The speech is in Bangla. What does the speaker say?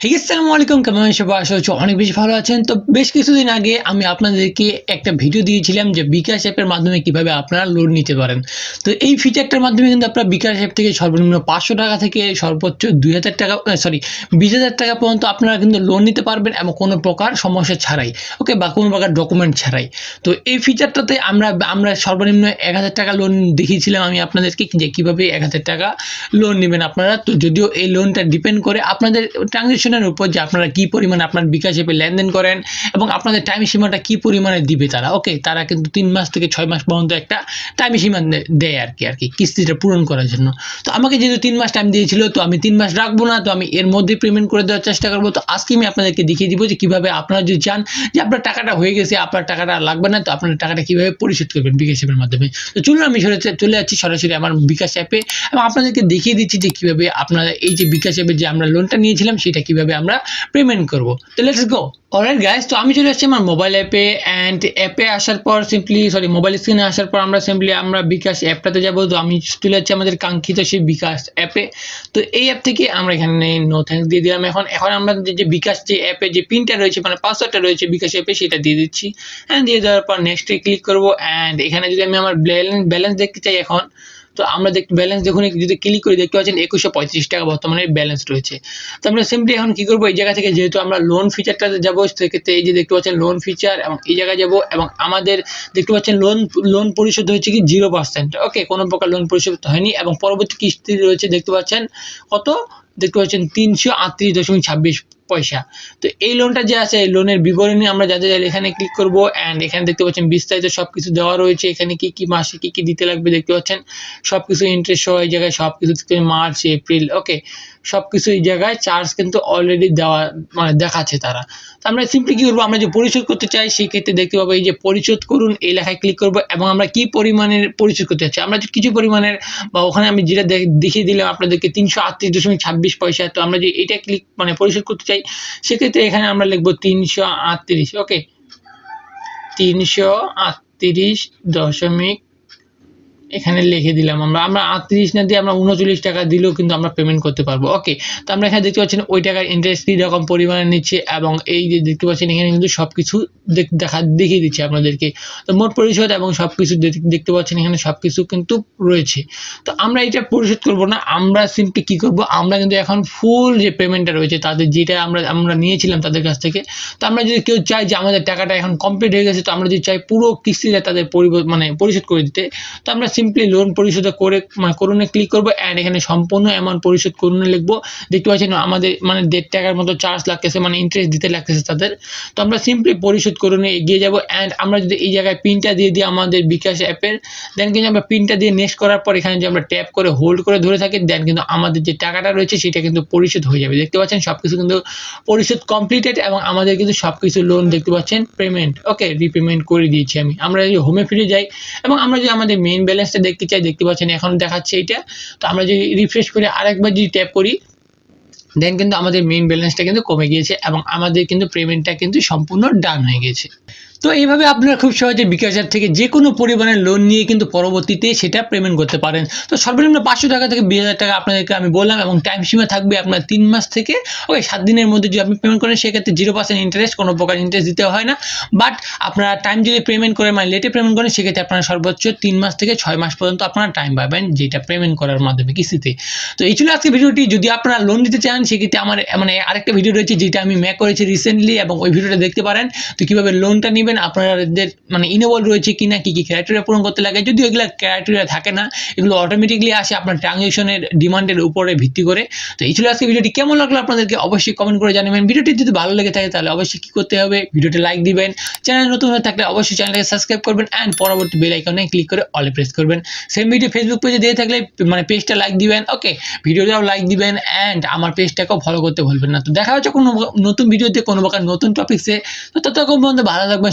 আসসালামু আলাইকুম কেমন সবাই? আশা করছি অনেক বেশি ভালো আছেন। তো বেশ কিছুদিন আগে আমি আপনাদেরকে একটা ভিডিও দিয়েছিলাম যে বিকাশ অ্যাপের মাধ্যমে কীভাবে আপনারা লোন নিতে পারেন। তো এই ফিচারটার মাধ্যমে কিন্তু আপনারা বিকাশ অ্যাপ থেকে সর্বনিম্ন পাঁচশো টাকা থেকে সর্বোচ্চ দুই হাজার টাকা সরি বিশ হাজার টাকা পর্যন্ত আপনারা কিন্তু লোন নিতে পারবেন এবং কোনো প্রকার সমস্যা ছাড়াই। ওকে বা কোনো প্রকার ডকুমেন্ট ছাড়াই। তো এই ফিচারটাতে আমরা আমরা সর্বনিম্ন এক হাজার টাকা লোন দেখিয়েছিলাম আমি আপনাদেরকে যে কীভাবে এক হাজার টাকা লোন নেবেন আপনারা। তো যদিও এই লোনটা ডিপেন্ড করে আপনাদের ট্রানজেকশনের উপর যে আপনারা কী পরিমাণে আপনার বিকাশ অ্যাপে লেনদেন করেন এবং আপনাদের টাইম সীমাটা কী পরিমাণে দিবে তারা। ওকে তারা কিন্তু তিন মাস থেকে ছয় মাস পর্যন্ত একটা টাইম সীমা দেয় আর কি আর কি, কিস্তিটা পূরণ করার জন্য। তো আমাকে যেহেতু তিন মাস টাইম দিয়েছিল, তো আমি তিন মাস রাখব না, তো আমি এর মধ্যে পেমেন্ট করে দেওয়ার চেষ্টা করব। তো আজকে আমি আপনাদেরকে দেখিয়ে দিব যে কীভাবে আপনারা যদি চান যে আপনার টাকাটা হয়ে গেছে, আপনার টাকাটা লাগবে না, তো আপনার টাকাটা কীভাবে পরিশোধ করবেন বিকাশ অ্যাপের মাধ্যমে। তো চলুন আমি চলে যাচ্ছি সরাসরি আমার বিকাশ অ্যাপে। এবং আপনাদেরকে দেখিয়ে দিচ্ছি যে কীভাবে আপনারা এই যে বিকাশ অ্যাপে যে আমরা লোনটা নিয়েছিলাম, সেটা কীভাবে আমরা পেমেন্ট করব? তো লেটস গো অলরাইট গাইস তো আমি চলে আসছি আমার মোবাইল অ্যাপে অ্যান্ড অ্যাপে আসার পর সিম্পলি সরি মোবাইল স্ক্রিনে আসার পর আমরা সিম্পলি আমরা বিকাশ অ্যাপটাতে যাব। তো আমি চলে যাচ্ছি আমাদের কাঙ্ক্ষিত সেই বিকাশ অ্যাপে তো এই অ্যাপ থেকে আমরা এখানে নো থ্যাঙ্কস দিয়ে দিলাম। এখন এখন আমরা যে যে বিকাশ যে অ্যাপে যে পিনটা রয়েছে মানে পাসওয়ার্ডটা রয়েছে বিকাশ অ্যাপে সেটা দিয়ে দিচ্ছি। অ্যান্ড দিয়ে দেওয়ার পর নেক্সটে ক্লিক করব। অ্যান্ড এখানে যদি আমি আমার ব্যালেন্স ব্যালেন্স দেখতে চাই এখন তো আমরা দেখ ব্যালেন্স দেখুন যদি ক্লিক করে, দেখতে পাচ্ছেন একুশশো পঁয়ত্রিশ টাকা বর্তমানে ব্যালেন্স রয়েছে। তো আমরা সিম্পলি এখন কি করব? এই জায়গা থেকে যেহেতু আমরা লোন ফিচারটাতে যাব, সেক্ষেত্রে এই যে দেখতে পাচ্ছেন লোন ফিচার এবং এই জায়গায় যাব এবং আমাদের দেখতে পাচ্ছেন লোন লোন পরিশোধ হয়েছে কি জিরো পার্সেন্ট ওকে কোনো প্রকার লোন পরিশোধ হয়নি এবং পরবর্তী কিস্তি রয়েছে দেখতে পাচ্ছেন কত? দেখতে পাচ্ছেন তিনশো আটত্রিশ দশমিক ছাব্বিশ পয়সা। তো এই লোনটা যে আছে লোনের বিবরণী আমরা যাতে চাইলে এখানে ক্লিক করব অ্যান্ড এখানে দেখতে পাচ্ছেন বিস্তারিত সব কিছু দেওয়া রয়েছে। এখানে কি কি মাসে কি কি দিতে লাগবে দেখতে পাচ্ছেন। সব কিছু ইন্টারেস্ট সহ এই জায়গায় সব কিছু মার্চ এপ্রিল ওকে সব কিছু এই জায়গায় চার্জ কিন্তু অলরেডি দেওয়া মানে দেখাচ্ছে তারা। তো আমরা সিম্পলি কী করব? আমরা যে পরিশোধ করতে চাই, সেই ক্ষেত্রে দেখতে পাবো এই যে পরিশোধ করুন, এই লেখায় ক্লিক করব এবং আমরা কি পরিমাণের পরিশোধ করতে চাচ্ছি? আমরা কিছু পরিমাণের, বা ওখানে আমি যেটা দেখ- দেখিয়ে দিলাম আপনাদেরকে তিনশো আটত্রিশ দশমিক ছাব্বিশ পয়সা। তো আমরা যে এটা ক্লিক মানে পরিশোধ করতে চাই সেক্ষেত্রে এখানে আমরা লিখব তিনশো আটত্রিশ ওকে তিনশো আটত্রিশ দশমিক এখানে লিখে দিলাম আমরা। আমরা আটত্রিশ না দিয়ে আমরা উনচল্লিশ টাকা দিলেও কিন্তু আমরা পেমেন্ট করতে পারব। ওকে তো আমরা এখানে দেখতে পাচ্ছেন ওই টাকার ইন্টারেস্ট কী রকম পরিমাণে নিচ্ছে এবং এই যে দেখতে পাচ্ছেন এখানে কিন্তু সব কিছু দেখা দেখিয়ে দিচ্ছে আপনাদেরকে। তো মোট পরিশোধ এবং সব কিছু দেখতে পাচ্ছেন এখানে সব কিছু কিন্তু রয়েছে। তো আমরা এটা পরিশোধ করব না, আমরা সিম্পলি কী করব? আমরা কিন্তু এখন ফুল যে পেমেন্টটা রয়েছে, তাদের যেটা আমরা আমরা নিয়েছিলাম তাদের কাছ থেকে, তো আমরা যদি কেউ চাই যে আমাদের টাকাটা এখন কমপ্লিট হয়ে গেছে, তো আমরা যদি চাই পুরো কিস্তিটা তাদের পরিব- মানে পরিশোধ করে দিতে, তো আমরা সিম্পলি লোন পরিশোধ করে মানে করুনে ক্লিক করব অ্যান্ড এখানে সম্পূর্ণ অ্যামাউন্ট পরিশোধ করুনে লিখব। দেখতে পাচ্ছেন আমাদের মানে দেড় টাকার মতো চার্জ লাগতেছে মানে ইন্টারেস্ট দিতে লাগতেছে তাদের। তো আমরা সিম্পলি পরিশোধ করুনে এগিয়ে যাব অ্যান্ড আমরা যদি এই জায়গায় পিনটা দিয়ে দিই আমাদের বিকাশ অ্যাপের দেন কিন্তু আমরা পিনটা দিয়ে নেক্সট করার পর এখানে যে আমরা ট্যাপ করে হোল্ড করে ধরে থাকি দেন কিন্তু আমাদের যে টাকাটা রয়েছে সেটা কিন্তু পরিশোধ হয়ে যাবে। দেখতে পাচ্ছেন সব কিছু কিন্তু পরিশোধ কমপ্লিটেড এবং আমাদের কিন্তু সব কিছু লোন দেখতে পাচ্ছেন পেমেন্ট ওকে রিপেমেন্ট করে দিয়েছি আমি। আমরা যদি হোমে ফিরে যাই এবং আমরা যদি আমাদের মেইন ব্যালেন্সটা দেখতে চাই, দেখতে পাচ্ছেন এখন দেখাচ্ছে এটা। তো আমরা যদি রিফ্রেশ করে আরেকবার যদি ট্যাপ করি দেন কিন্তু আমাদের মেইন ব্যালেন্সটা কিন্তু কমে গিয়েছে এবং আমাদের কিন্তু পেমেন্টটা কিন্তু সম্পূর্ণ ডান হয়ে গেছে। তো এইভাবে আপনারা খুব সহজে বিকাশ থেকে যে কোনো পরিমাণের লোন নিয়ে কিন্তু পরবর্তীতে সেটা পেমেন্ট করতে পারেন। তো সর্বনিম্ন পাঁচশো টাকা থেকে বিশ টাকা আপনাদেরকে আমি বললাম এবং টাইম সীমা থাকবে আপনার তিন মাস থেকে। ওই সাত দিনের মধ্যে যদি আপনি পেমেন্ট করেন, সেক্ষেত্রে জিরো পার্সেন্ট ইন্টারেস্ট কোনো প্রকার ইন্টারেস্ট দিতে হয় না। বাট আপনারা টাইম যদি পেমেন্ট করেন মানে লেটে পেমেন্ট করেন, সেক্ষেত্রে আপনারা সর্বোচ্চ তিন মাস থেকে ছয় মাস পর্যন্ত আপনারা টাইম পাবেন যেটা পেমেন্ট করার মাধ্যমে কিস্তিতে। তো এই ছিল আজকে ভিডিওটি। যদি আপনারা লোন নিতে চান, সেক্ষেত্রে আমার মানে আরেকটা ভিডিও রয়েছে যেটা আমি ম্যাক করেছি রিসেন্টলি এবং ওই ভিডিওটা দেখতে পারেন। তো কীভাবে লোনটা নেবেন আপনাদের মানে ইনেবল রয়েছে কিনা, কী কী ক্রাইটেরিয়া পূরণ করতে লাগে। যদিও এগুলো ক্রাইটেরিয়া থাকে না, এগুলো অটোমেটিকলি আসে আপনার ট্রানজেকশনের ডিমান্ডের উপরে ভিত্তি করে। তো এই ছিল আজকে ভিডিওটি। কেমন লাগল আপনাদেরকে? অবশ্যই কমেন্ট করে জানাবেন। ভিডিওটি যদি ভালো লেগে থাকে, তাহলে অবশ্যই কী করতে হবে? ভিডিওটি লাইক দিবেন। চ্যানেল নতুন হয়ে থাকলে অবশ্যই চ্যানেলটাকে সাবস্ক্রাইব করবেন অ্যান্ড পরবর্তী বেল আইকনে ক্লিক করে অলে প্রেস করবেন। সেম ভিডিও ফেসবুক পেজে দিয়ে থাকলে মানে পেজটা লাইক দিবেন। ওকে ভিডিওটাও লাইক দিবেন অ্যান্ড আমার পেজটাকেও ফলো করতে ভুলবেন না। তো দেখা হচ্ছে কোনো নতুন ভিডিওতে কোনো প্রকার নতুন টপিক্সে তো ততক্ষণ পর্যন্ত ভালো থাকবেন